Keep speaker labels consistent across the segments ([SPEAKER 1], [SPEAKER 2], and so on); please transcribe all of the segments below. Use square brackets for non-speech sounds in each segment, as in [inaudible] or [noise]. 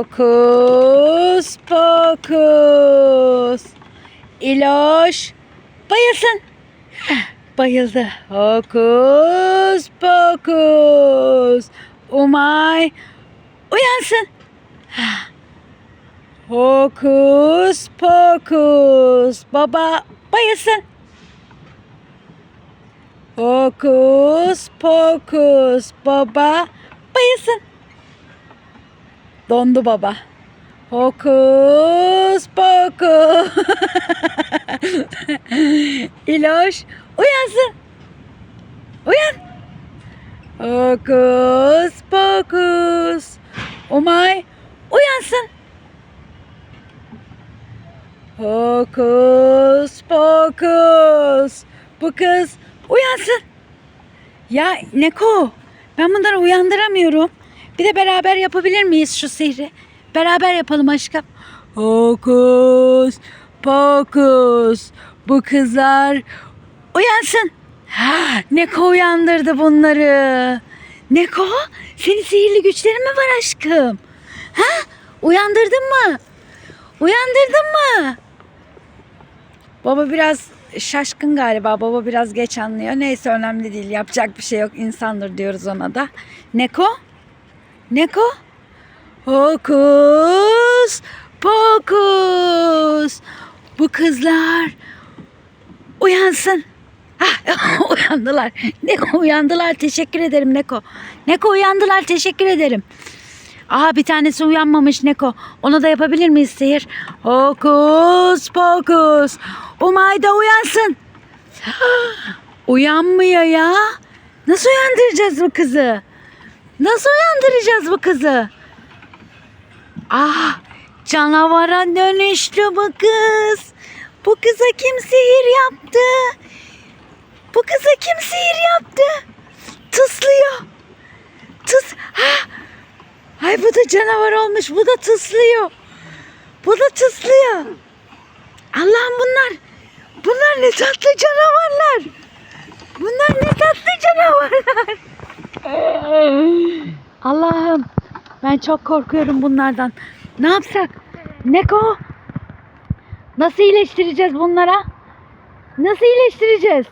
[SPEAKER 1] Hokus pokus. İloş bayılsın. Bayıldı. Hokus pokus. Umay uyansın. Hokus pokus. Baba bayılsın. Hokus pokus. Baba bayılsın. Dondu baba. Hokus pokus. [laughs] İloş uyansın. Uyan. Hokus pokus. Umay uyansın. Hokus pokus. Bu kız uyansın. Ya Neko ben bunları uyandıramıyorum. Bir de beraber yapabilir miyiz şu sihri? Beraber yapalım aşkım. Hokus pokus. Bu kızlar uyansın. Ha, Neko uyandırdı bunları. Neko senin sihirli güçlerin mi var aşkım? Ha? Uyandırdın mı? Uyandırdın mı? Baba biraz şaşkın galiba. Baba biraz geç anlıyor. Neyse önemli değil. Yapacak bir şey yok. İnsandır diyoruz ona da. Neko? Neko? Hokus pokus. Bu kızlar uyansın. Ah, [laughs] uyandılar. Neko uyandılar. Teşekkür ederim Neko. Neko uyandılar. Teşekkür ederim. Aa bir tanesi uyanmamış Neko. Onu da yapabilir miyiz sihir? Hokus pokus. Umay da uyansın. [gasps] Uyanmıyor ya. Nasıl uyandıracağız bu kızı? Nasıl uyandıracağız bu kızı? Ah canavara dönüştü bu kız. Bu kıza kim sihir yaptı? Bu kıza kim sihir yaptı? Tıslıyor. Tıs. Ha, Ay bu da canavar olmuş. Bu da tıslıyor. Bu da tıslıyor. Allah'ım bunlar. Bunlar ne tatlı canavarlar. Bunlar ne tatlı canavarlar. Allah'ım. Ben çok korkuyorum bunlardan. Ne yapsak? Neko? Nasıl iyileştireceğiz bunlara? Nasıl iyileştireceğiz?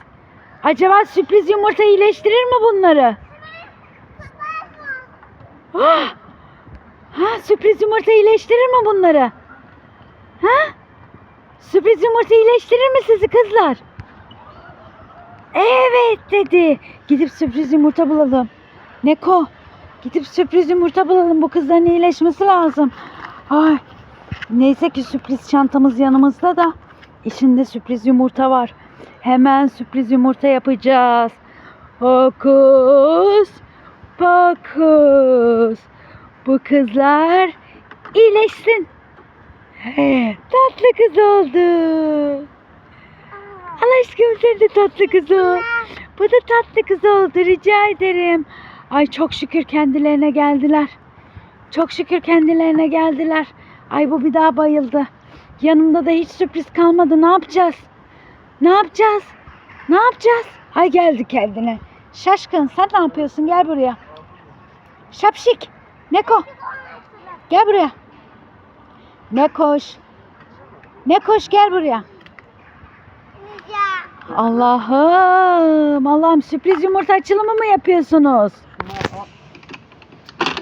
[SPEAKER 1] Acaba sürpriz yumurta iyileştirir mi bunları? Ah! Ha sürpriz yumurta iyileştirir mi bunları? Ha? Sürpriz yumurta iyileştirir mi sizi kızlar? Evet dedi. Gidip sürpriz yumurta bulalım. Neko gidip sürpriz yumurta bulalım. Bu kızların iyileşmesi lazım. Ay. Neyse ki sürpriz çantamız yanımızda da içinde sürpriz yumurta var. Hemen sürpriz yumurta yapacağız. Hokus pokus. Bu kızlar iyileşsin. Tatlı kız oldu. Allah aşkına sen de tatlı kız ol. Bu da tatlı kız oldu rica ederim. Ay çok şükür kendilerine geldiler. Çok şükür kendilerine geldiler. Ay bu bir daha bayıldı. Yanımda da hiç sürpriz kalmadı. Ne yapacağız? Ne yapacağız? Ne yapacağız? Ay geldi kendine. Şaşkın sen ne yapıyorsun? Gel buraya. Şapşik. Neko. Gel buraya. Ne koş. Ne koş gel buraya. Allah'ım. Allah'ım sürpriz yumurta açılımı mı yapıyorsunuz?